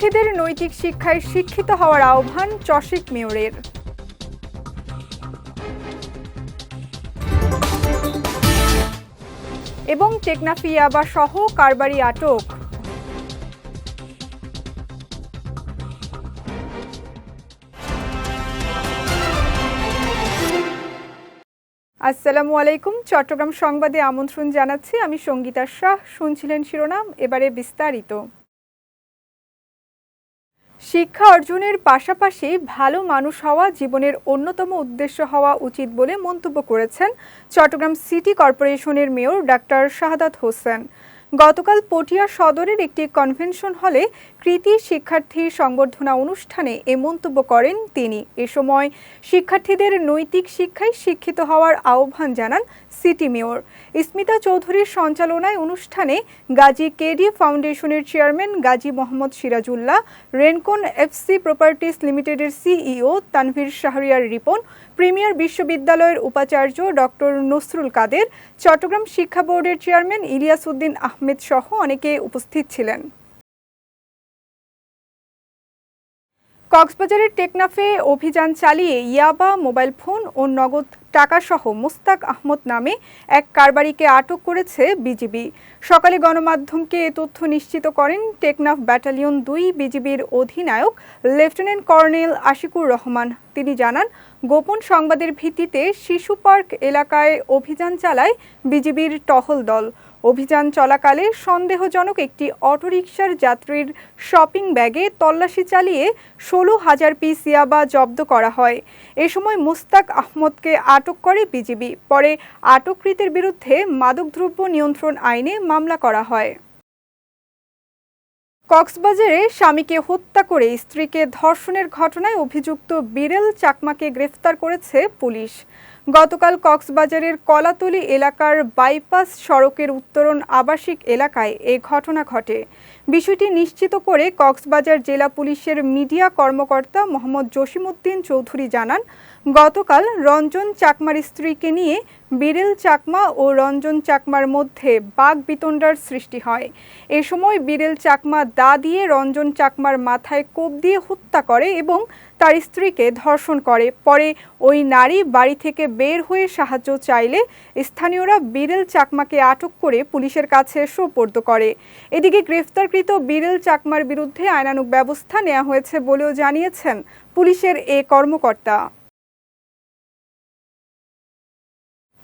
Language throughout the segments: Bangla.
শিক্ষার্থীদের নৈতিক শিক্ষায় শিক্ষিত হওয়ার আহ্বান চসিক মেয়রের। এবং টেকনাফি ইয়াবা সহ কারবারি আটক। আসসালামু আলাইকুম। চট্টগ্রাম সংবাদে আমন্ত্রণ জানাচ্ছি। আমি সঙ্গীতা শাহ। শুনছিলেন শিরোনাম, এবারে বিস্তারিত। শিক্ষা অর্জনের পাশাপাশি ভালো মানুষ হওয়া জীবনের অন্যতম উদ্দেশ্য হওয়া উচিত বলে মন্তব্য করেছেন চট্টগ্রাম সিটি কর্পোরেশনের মেয়র ডাক্তার শাহাদাত হোসেন। গতকাল পটিয়া সদরের একটি কনভেনশন হলে কৃতি শিক্ষার্থী সংবর্ধনা অনুষ্ঠানে এ মন্তব্য করেন তিনি। এ সময় শিক্ষার্থীদের নৈতিক শিক্ষায় শিক্ষিত হওয়ার আহ্বান জানান সিটি মেয়র। স্মিতা চৌধুরীর সঞ্চালনায় অনুষ্ঠানে গাজী কেডি ফাউন্ডেশনের chairman Gazi Mohammad Sirajullah, Rancon FC properties লিমিটেডের সিইও তানভীর শাহরিয়ার রিপন, প্রিমিয়ার বিশ্ববিদ্যালয়ের উপাচার্য ডক্টর নসরুল কাদের, চট্টগ্রাম শিক্ষা বোর্ডের চেয়ারম্যান ইলিয়াস উদ্দিন আহমেদ সহ অনেকে উপস্থিত ছিলেন। কক্সবাজারের টেকনাফে অভিযান চালিয়ে ইয়াবা, মোবাইল ফোন ও নগদ টাকাসহ মুস্তাক আহমদ নামে এক কারবারিকে আটক করেছে বিজিবি। সকালে গণমাধ্যমকে এ তথ্য নিশ্চিত করেন টেকনাফ ব্যাটালিয়ন দুই বিজিবির অধিনায়ক লেফটেন্যান্ট কর্নেল আশিকুর রহমান। তিনি জানান, গোপন সংবাদের ভিত্তিতে শিশু পার্ক এলাকায় অভিযান চালায় বিজিবির টহল দল। অভিযান চলাকালে সন্দেহজনক একটি অটোরিকশার যাত্রীর শপিং ব্যাগে তল্লাশি চালিয়ে ষোলো হাজার পিস ইয়াবা জব্দ করা হয়। এ সময় মুস্তাক আহমদকে আটক করে বিজিবি। পরে আটককৃতের বিরুদ্ধে মাদকদ্রব্য নিয়ন্ত্রণ আইনে মামলা করা হয়। কক্সবাজারে স্বামীকে হত্যা করে স্ত্রীকে ধর্ষণের ঘটনায় অভিযুক্ত বিরেল চাকমাকে গ্রেফতার করেছে পুলিশ। গতকাল কক্সবাজারের কলাতলি এলাকার বাইপাস সড়কের উত্তরণ আবাসিক এলাকায় এ ঘটনা ঘটে। বিষয়টি নিশ্চিত করে কক্সবাজার জেলা পুলিশের মিডিয়া কর্মকর্তা মোহাম্মদ জসিমউদ্দিন চৌধুরী জানান, গতকাল রঞ্জন চাকমার স্ত্রীকে নিয়ে বিরেল চাকমা ও রঞ্জন চাকমার মধ্যে বাঘ বিতণ্ডার সৃষ্টি হয়। এ সময় বিরেল চাকমা দা দিয়ে রঞ্জন চাকমার মাথায় কোপ দিয়ে হত্যা করে এবং তার স্ত্রীকে ধর্ষণ করে। পরে ওই নারী বাড়ি থেকে বের হয়ে সাহায্য চাইলে স্থানীয়রা বিরেল চাকমাকে আটক করে পুলিশের কাছে সোপর্দ করে। এদিকে গ্রেফতারকৃত বিরেল চাকমার বিরুদ্ধে আইনানুগ ব্যবস্থা নেওয়া হয়েছে বলেও জানিয়েছেন পুলিশের এ কর্মকর্তা।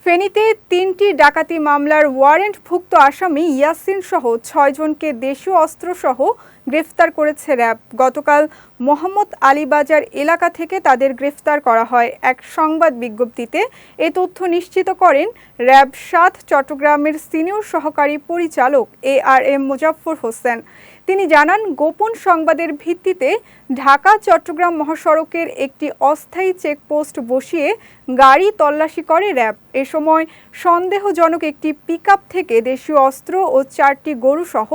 ফেনীতে তিনটি ডাকাতি মামলার ওয়ারেন্টভুক্ত আসামি ইয়াসিন সহ ছয়জনকে দেশীয় অস্ত্রসহ গ্রেফতার করেছে র্যাব। গতকাল মোহাম্মদ আলীবাজার এলাকা থেকে তাদের গ্রেফতার করা হয়। এক সংবাদ বিজ্ঞপ্তিতে এ তথ্য নিশ্চিত করেন র্যাব সাত চট্টগ্রামের সিনিয়র সহকারী পরিচালক A R M Muzaffar Hossain. তিনি জানান, গোপন সংবাদের ভিত্তিতে ঢাকা চট্টগ্রাম মহাসড়কের একটি অস্থায়ী চেকপোস্ট বসিয়ে গাড়ি তল্লাশি করে র্যাব। এ সময় সন্দেহজনক একটি পিকআপ থেকে দেশীয় অস্ত্র ও চারটি গরুসহ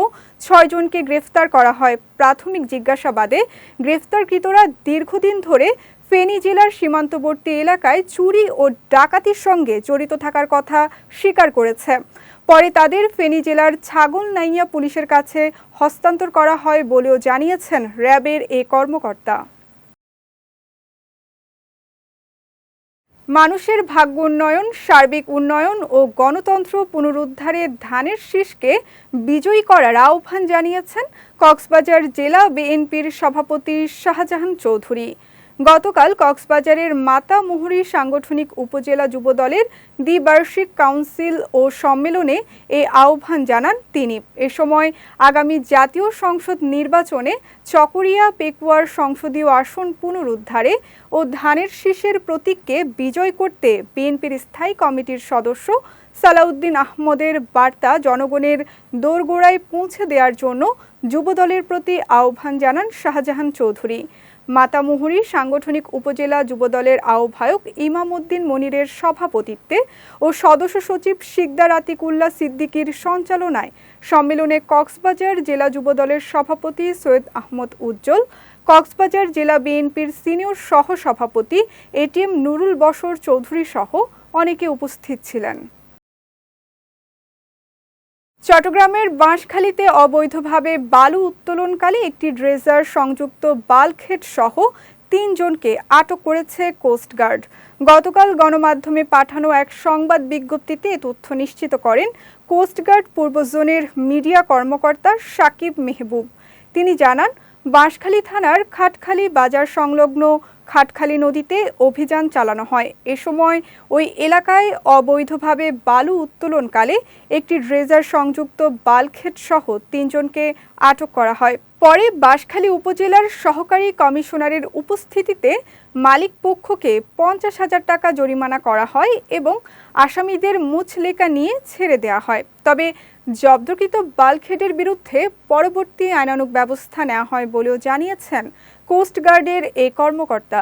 ছয়জনকে গ্রেফতার করা হয়। প্রাথমিক জিজ্ঞাসাবাদে গ্রেফতারকৃতরা দীর্ঘদিন ধরে ফেনী জেলার সীমান্তবর্তী এলাকায় চুরি ও ডাকাতির সঙ্গে জড়িত থাকার কথা স্বীকার করেছে। পরে তাদের ফেনী জেলার ছাগলনাইয়া পুলিশের কাছে হস্তান্তর করা হয় বলেও জানিয়েছেন র্যাবের এ কর্মকর্তা। মানুষের ভাগ্য উন্নয়ন, সার্বিক উন্নয়ন ও গণতন্ত্র পুনরুদ্ধারে ধানের শীষকে বিজয়ী করার আহ্বান জানিয়েছেন কক্সবাজার জেলা বিএনপির সভাপতি শাহজাহান চৌধুরী। গতকাল কক্সবাজারের মাতামুহুরী সাংগঠনিক উপজেলা যুবদলের দ্বিবার্ষিক কাউন্সিল ও সম্মেলনে এ আহ্বান জানান তিনি। এ সময় আগামী জাতীয় সংসদ নির্বাচনে চকরিয়া পেকুয়ার সংসদীয় আসন পুনরুদ্ধারে ও ধানের শীষের প্রতীককে বিজয় করতে বিএনপির স্থায়ী কমিটির সদস্য সালাউদ্দিন আহমদের বার্তা জনগণের দোরগোড়ায় পৌঁছে দেওয়ার জন্য যুবদলের প্রতি আহ্বান জানান শাহজাহান চৌধুরী। মাতামুহুরী সাংগঠনিক উপজেলা যুবদলের আহ্বায়ক ইমাম উদ্দিন মনিরের সভাপতিত্বে ও সদস্য সচিব শিকদার আতিকুল্লাহ সিদ্দিকির সঞ্চালনায় সম্মেলনে কক্সবাজার জেলা যুবদলের সভাপতি সৈয়দ আহমদ উজ্জ্বল, কক্সবাজার জেলা বিএনপির সিনিয়র সহ সভাপতি এটিএম নুরুল বশর চৌধুরী সহ অনেকে উপস্থিত ছিলেন। চট্টগ্রামের বাঁশখালীতে অবৈধভাবে বালু উত্তোলনকালে একটি ড্রেজার সংযুক্ত বাল্কহেড সহ তিনজনকে আটক করেছে কোস্টগার্ড গতকাল গণমাধ্যমে পাঠানো এক সংবাদ বিজ্ঞপ্তিতে এ তথ্য নিশ্চিত করেন কোস্টগার্ড পূর্ব জোনের মিডিয়া কর্মকর্তা সাকিব মেহবুব। তিনি জানান, বাঁশখালী থানার খাটখালী বাজার সংলগ্ন খাটখালী নদীতে অভিযান চালানো হয়। এ সময় ওই এলাকায় অবৈধভাবে বালু উত্তোলনকালে একটি ড্রেজার সংযুক্ত বালখেট সহ তিনজনকে আটক করা হয়। পরে বাঁশখালী উপজেলার সহকারী কমিশনারের উপস্থিতিতে মালিক পক্ষকে পঞ্চাশ হাজার টাকা জরিমানা করা হয় এবং আসামিদের মুচলেকা নিয়ে ছেড়ে দেওয়া হয়। তবে জব্দকৃত বাল্কহেডের বিরুদ্ধে পরবর্তী আইনানুগ ব্যবস্থা নেওয়া হয় বলেও জানিয়েছেন কোস্টগার্ডের এ কর্মকর্তা।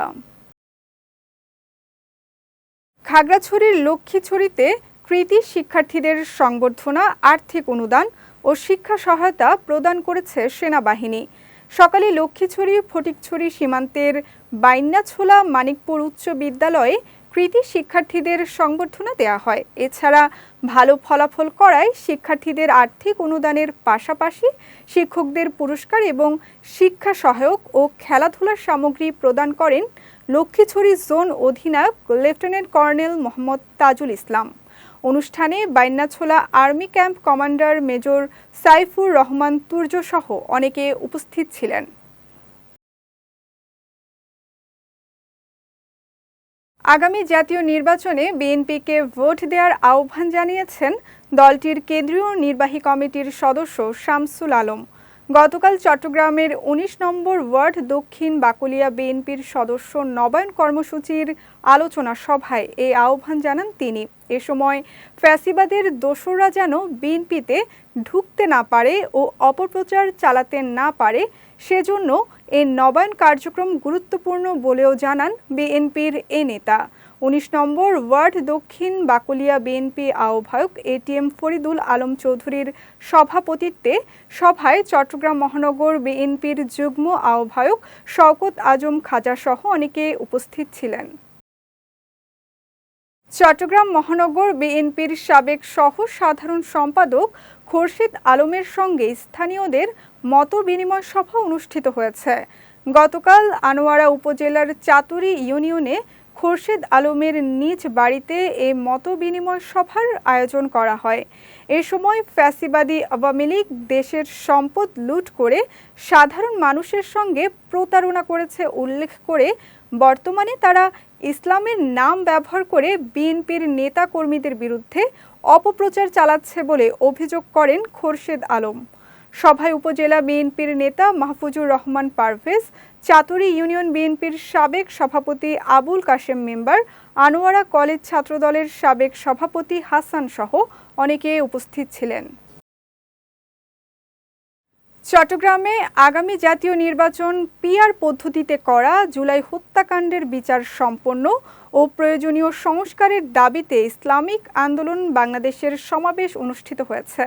খাগড়াছড়ির লক্ষ্মীছড়িতে কৃতি শিক্ষার্থীদের সংবর্ধনা, আর্থিক অনুদান ও শিক্ষা সহায়তা প্রদান করেছে সেনাবাহিনী। সকালে লক্ষ্মীছড়ি, ফটিকছড়ি সীমান্তের বাইন্যাছোলা, মানিকপুর উচ্চ বিদ্যালয়ে কৃতি শিক্ষার্থীদের সংবর্ধনা দেওয়া হয়। এছাড়া ভালো ফলাফল করায় শিক্ষার্থীদের আর্থিক অনুদানের পাশাপাশি শিক্ষকদের পুরস্কার এবং শিক্ষা সহায়ক ও খেলাধুলার সামগ্রী প্রদান করেন লক্ষ্মীছড়ি জোন অধিনায়ক লেফটেন্যান্ট কর্নেল মোহাম্মদ তাজুল ইসলাম। অনুষ্ঠানে Bainnachola army camp commander major Saifur Rahman Turjo সহ অনেকে উপস্থিত ছিলেন। আগামী জাতীয় নির্বাচনে বিএনপিকে ভোট দেওয়ার আহ্বান জানিয়েছেন দলটির কেন্দ্রীয় নির্বাহী কমিটির সদস্য শামসুল আলম। গতকাল চট্টগ্রামের ১৯ নম্বর ওয়ার্ড দক্ষিণ বাকুলিয়া বিএনপির সদস্য নবায়ন কর্মসূচির আলোচনা সভায় এই আহ্বান জানান তিনি। এ সময় ফ্যাসিবাদের দোসররা যেন বিএনপিতে ঢুকতে না পারে ও অপপ্রচার চালাতে না পারে, সেজন্য এ নবায়ন কার্যক্রম গুরুত্বপূর্ণ বলেও জানান বিএনপির এ নেতা। উনিশ নম্বর ওয়ার্ড, দক্ষিণ বাকুলিয়া বিএনপি আহ্বায়ক এটিএম ফরিদুল আলম চৌধুরীর সভাপতিত্বে সভায় চট্টগ্রাম মহানগর বিএনপির যুগ্ম আহ্বায়ক শওকত আজম খাজা সহ অনেকে উপস্থিত ছিলেন। চট্টগ্রাম মহানগর বিএনপির সাবেক সহ সাধারণ সম্পাদক খোরশেদ আলমের সঙ্গে স্থানীয়দের মত বিনিময় সভা অনুষ্ঠিত হয়েছে। গতকাল আনোয়ারা উপজেলার চাতুরি ইউনিয়নে খোরশেদ আলমের নিজ বাড়িতে এ মত বিনিময় সভার আয়োজন করা হয়। এ সময় ফ্যাসিবাদী আওয়ামী লীগ দেশের সম্পদ লুট করে সাধারণ মানুষের সঙ্গে প্রতারণা করেছে উল্লেখ করে বর্তমানে তারা ইসলামের নাম ব্যবহার করে বিএনপির নেতা কর্মীদের বিরুদ্ধে অপপ্রচার চালাচ্ছে বলে অভিযোগ করেন খোরশেদ আলম। সভায় উপজেলা বিএনপির নেতা মাহফুজুর রহমান পারভেজ চাতুরি ইউনিয়ন বিএনপির সাবেক সভাপতি আবুল কাশেম মেম্বার, আনোয়ারা কলেজ ছাত্রদলের সাবেক সভাপতি হাসান সহ অনেকে উপস্থিত ছিলেন। চট্টগ্রামে আগামী জাতীয় নির্বাচন পিআর পদ্ধতিতে করা, জুলাই হত্যাকাণ্ডের বিচার সম্পন্ন ও প্রয়োজনীয় সংস্কারের দাবিতে ইসলামিক আন্দোলন বাংলাদেশের সমাবেশ অনুষ্ঠিত হয়েছে।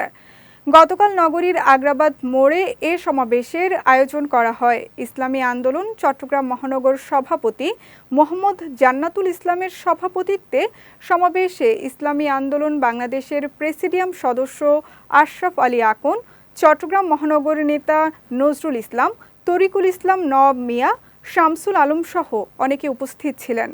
গতকাল নগরীর আগ্রাবাদ মোড়ে এ সমাবেশের আয়োজন করা হয়। ইসলামী আন্দোলন, চট্টগ্রাম মহানগর সভাপতি মোহাম্মদ জান্নাতুল ইসলামের সভাপতিত্বে সমাবেশে ইসলামী আন্দোলন বাংলাদেশের প্রেসিডিয়াম সদস্য আশরাফ আলী আকন, চট্টগ্রাম মহানগর নেতা নজরুল ইসলাম, তরিকুল ইসলাম নব মিয়া, শামসুল আলম সহ অনেকে উপস্থিত ছিলেন।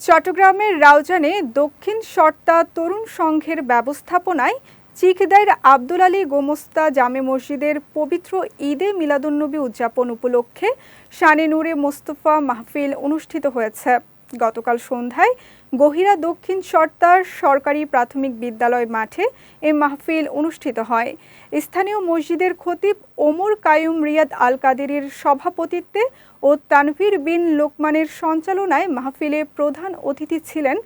চট্টগ্রামের রাউজানে দক্ষিণ সর্তা তরুণ সংঘের ব্যবস্থাপনায় চিকদাইর আব্দুল আলী গোমস্তা জামে মসজিদের পবিত্র ঈদে মিলাদুন্নবী উদযাপন উপলক্ষে শানে নূরে মোস্তফা মাহফিল অনুষ্ঠিত হয়েছে। গতকাল সন্ধ্যায় গহিরা দক্ষিণ সর্তার সরকারি প্রাথমিক বিদ্যালয় মাঠে এ মাহফিল অনুষ্ঠিত হয়। স্থানীয় মসজিদের খতিব ওমর কায়ুম রিয়াদ আল কাদেরের সভাপতিত্বে ও তানভীর বিন লোকমানের সঞ্চালনায় মাহফিলে প্রধান অতিথি ছিলেন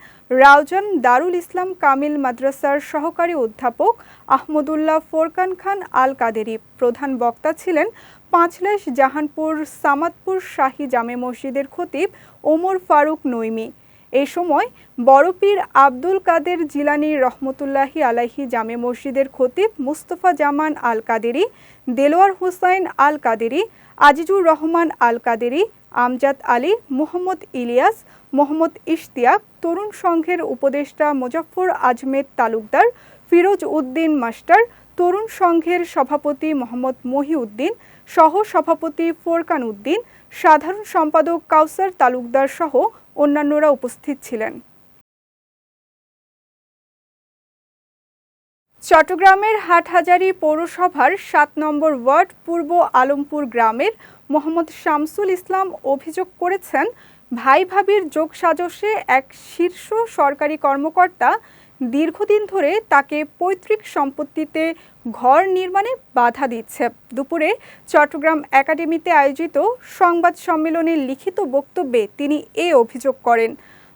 রাউজান দারুল ইসলাম কামিল মাদ্রাসার সহকারী অধ্যাপক আহমদুল্লাহ ফোরকান খান আল কাদেরি প্রধান বক্তা ছিলেন পাঁচলেশ জাহানপুর সামাদপুর শাহী জামে মসজিদের খতিব ওমর ফারুক নৈমি। এই সময় বড়পীর আব্দুল কাদের জিলানি রহমতুল্লাহি আলাইহি জামে মসজিদের খতিব মুস্তফা জামান আল কাদেরি দেলোয়ার হুসাইন আল কাদেরি আজিজুর রহমান আল কাদেরি আমজাদ আলী, মোহাম্মদ ইলিয়াস, মোহাম্মদ ইশতিয়াক, তরুণ সংঘের উপদেষ্টা মোজাফফর আজমেদ তালুকদার, ফিরোজ উদ্দিন মাস্টার, তরুণ সংঘের সভাপতি মোহাম্মদ মহিউদ্দিন সহ সভাপতি ফোরকান উদ্দিন, সাধারণ সম্পাদক কাউসার তালুকদার সহ অন্যান্যরা উপস্থিত ছিলেন। চট্টগ্রামের হাটহাজারী পৌরসভার সাত নম্বর ওয়ার্ড পূর্ব আলমপুর গ্রামের মোহাম্মদ শামসুল ইসলাম অভিযোগ করেছেন, ভাই ভাবির যোগ সাজসে এক শীর্ষ সরকারি কর্মকর্তা দীর্ঘদিন ধরে তাকে পৈতৃক সম্পত্তিতে ঘর নির্মাণে বাধা দিচ্ছে। দুপুরে চট্টগ্রাম একাডেমিতে আয়োজিত সংবাদ সম্মেলনে লিখিত বক্তব্যে তিনি এ অভিযোগ করেন।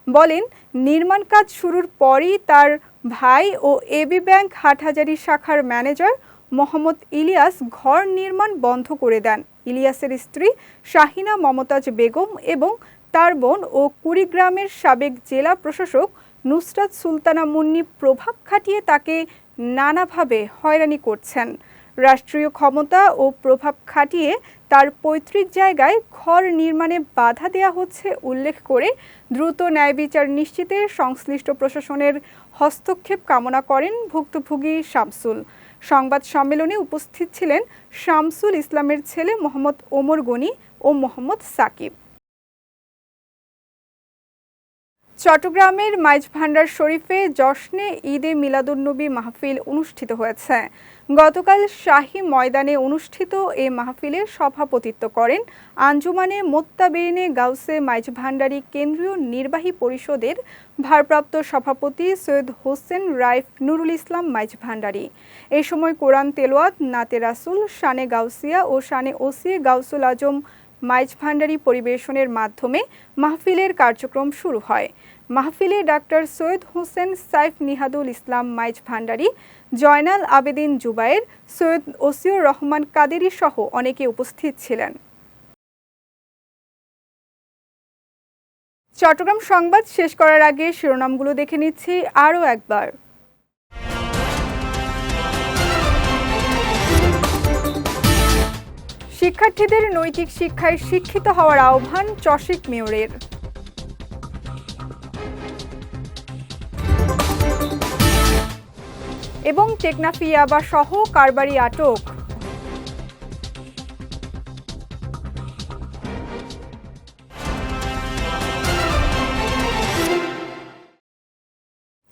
বলেন, নির্মাণ কাজ শুরুর পরই তার ভাই ও এবি ব্যাংক হাটহাজারি শাখার ম্যানেজার মোহাম্মদ ইলিয়াস ঘর নির্মাণ বন্ধ করে দেন। ইলিয়াসের স্ত্রী শাহিনা মমতাজ বেগম এবং তার বোন ও কুড়িগ্রামের সাবেক জেলা প্রশাসক নুসরাত সুলতানা মুন্নি প্রভাব খাটিয়ে তাকে নানাভাবে হয়রানি করছেন। রাষ্ট্রীয় ক্ষমতা ও প্রভাব খাটিয়ে তার পৈতৃক জায়গায় ঘর নির্মাণে বাধা দেওয়া হচ্ছে উল্লেখ করে দ্রুত ন্যায় বিচার নিশ্চিতে সংশ্লিষ্ট প্রশাসনের হস্তক্ষেপ কামনা করেন ভুক্তভোগী শামসুল। সংবাদ সম্মেলনে উপস্থিত ছিলেন শামসুল ইসলামের ছেলে মোহাম্মদ ওমর গনি ও মোহাম্মদ সাকিব। চট্টগ্রামের মাইজ ভান্ডার শরীফে জশ্নে ঈদে মিলাদুন্নবী মাহফিল অনুষ্ঠিত হয়েছে। গতকাল শাহী ময়দানে অনুষ্ঠিত এ মাহফিলে সভাপতিত্ব করেন আঞ্জুমানে মোত্তাবেইনে গাউসে মাইজ ভান্ডারি কেন্দ্রীয় নির্বাহী পরিষদের ভারপ্রাপ্ত সভাপতি সৈয়দ হোসেন রাইফ নুরুল ইসলাম মাইজ ভান্ডারি। এ সময় কোরআন তেলোয়াত নাতে রাসুল, শানে গাউসিয়া ও শানে ওসিয়ে গাউসুল আজম মাইজ ভান্ডারি পরিবেশনের মাধ্যমে মাহফিলের কার্যক্রম শুরু হয়। মাহফিলে ডাক্তার সৈয়দ হোসেন সাইফ নিহাদুল ইসলাম, মাইজ ভান্ডারি, জয়নাল আবেদিন জুবায়ের, সৈয়দ ওসিউর রহমান কাদেরি সহ অনেকে উপস্থিত ছিলেন। চট্টগ্রাম সংবাদ শেষ করার আগে শিরোনামগুলো দেখে নিচ্ছি আরও একবার। শিক্ষার্থীদের নৈতিক শিক্ষায় শিক্ষিত হওয়ার আহ্বান চশিক মেয়রের। এবং টেকনাফিয়াবা সহ কারবারি আটক।